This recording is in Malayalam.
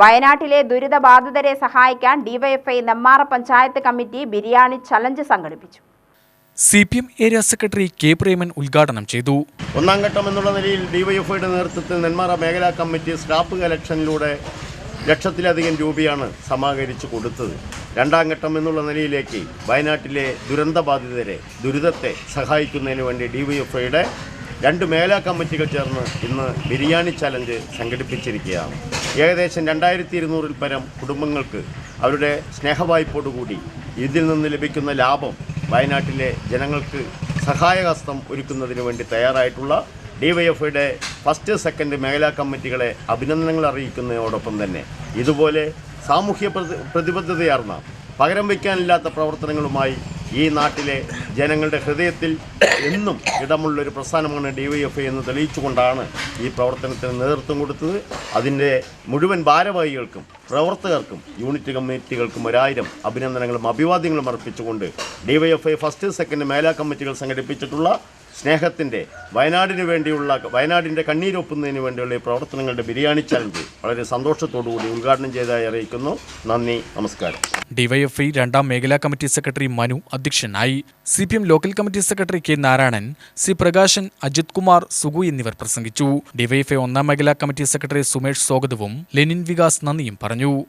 വയനാട്ടിലെ ദുരിതബാധിതരെ സഹായിക്കാൻ DYFI Nemmara panchayat committee biryani challenge സംഘടിപ്പിച്ചു. C P M area secretary K Preman ഉദ്ഘാടനം ചെയ്തു. ഒന്നാം ഘട്ടം എന്നുള്ള നിലയിൽ ഡിവൈഎഫ്ഐയുടെ നേതൃത്വത്തിൽ നെന്മാറ മേഖലാ കമ്മിറ്റി സ്റ്റാഫ് കലക്ഷനിലൂടെ ലക്ഷത്തിലധികം രൂപയാണ് സമാഹരിച്ചു കൊടുത്തത്. രണ്ടാം ഘട്ടം എന്നുള്ള നിലയിലേക്ക് വയനാട്ടിലെ ദുരന്തബാധിതരെ ദുരിതത്തെ സഹായിക്കുന്നതിന് വേണ്ടി ഡിവൈഎഫ്ഐയുടെ രണ്ട് മേലാ കമ്മിറ്റികൾ ചേർന്ന് ഇന്ന് ബിരിയാണി ചലഞ്ച് സംഘടിപ്പിച്ചിരിക്കുകയാണ്. ഏകദേശം രണ്ടായിരത്തി ഇരുന്നൂറിൽ പരം കുടുംബങ്ങൾക്ക് അവരുടെ സ്നേഹവായ്പോടുകൂടി ഇതിൽ നിന്ന് ലഭിക്കുന്ന ലാഭം വയനാട്ടിലെ ജനങ്ങൾക്ക് സഹായഹസ്തം ഒരുക്കുന്നതിന് വേണ്ടി തയ്യാറായിട്ടുള്ള ഡിവൈഎഫ്ഐയുടെ ഫസ്റ്റ് സെക്കൻഡ് മേഖലാ കമ്മിറ്റികളെ അഭിനന്ദനങ്ങൾ അറിയിക്കുന്നതോടൊപ്പം തന്നെ ഇതുപോലെ സാമൂഹ്യ പ്രതി പ്രതിബദ്ധതയാർന്ന പകരം വയ്ക്കാനില്ലാത്ത പ്രവർത്തനങ്ങളുമായി ഈ നാട്ടിലെ ജനങ്ങളുടെ ഹൃദയത്തിൽ എന്നും ഇടമുള്ളൊരു പ്രസ്ഥാനമാണ് ഡി വൈ എഫ് ഐ എന്ന് തെളിയിച്ചുകൊണ്ടാണ് ഈ പ്രവർത്തനത്തിന് നേതൃത്വം കൊടുത്തത്. അതിന്റെ മുഴുവൻ ഭാരവാഹികൾക്കും പ്രവർത്തകർക്കും യൂണിറ്റ് കമ്മിറ്റികൾക്കും ഒരായിരം അഭിനന്ദനങ്ങളും അഭിവാദ്യങ്ങളും അർപ്പിച്ചുകൊണ്ട് D Y F I first second മേലാ കമ്മിറ്റികൾ സംഘടിപ്പിച്ചിട്ടുള്ള സ്നേഹത്തിന്റെ വയനാടിന് വേണ്ടിയുള്ള വയനാടിന്റെ കണ്ണീരൊപ്പുന്നതിന് വേണ്ടിയുള്ള ഈ പ്രവർത്തനങ്ങളുടെ ബിരിയാണി ചലഞ്ച് വളരെ സന്തോഷത്തോടുകൂടി ഉദ്ഘാടനം ചെയ്തതായി അറിയിക്കുന്നു. നന്ദി നമസ്കാരം. ഡിവൈഎഫ്ഐ രണ്ടാം മേഖലാ കമ്മിറ്റി സെക്രട്ടറി മനു അധ്യക്ഷനായി. C P M local committee secretary K Narayanan C Prakashan Ajith Kumar Sugu എന്നിവർ പ്രസംഗിച്ചു. ഡിവൈഎഫ്ഐ ഒന്നാം മേഖലാ കമ്മിറ്റി സെക്രട്ടറി സുമേഷ് സ്വാഗതവും ലെനിൻ വികാസ് നന്ദിയും പറഞ്ഞു.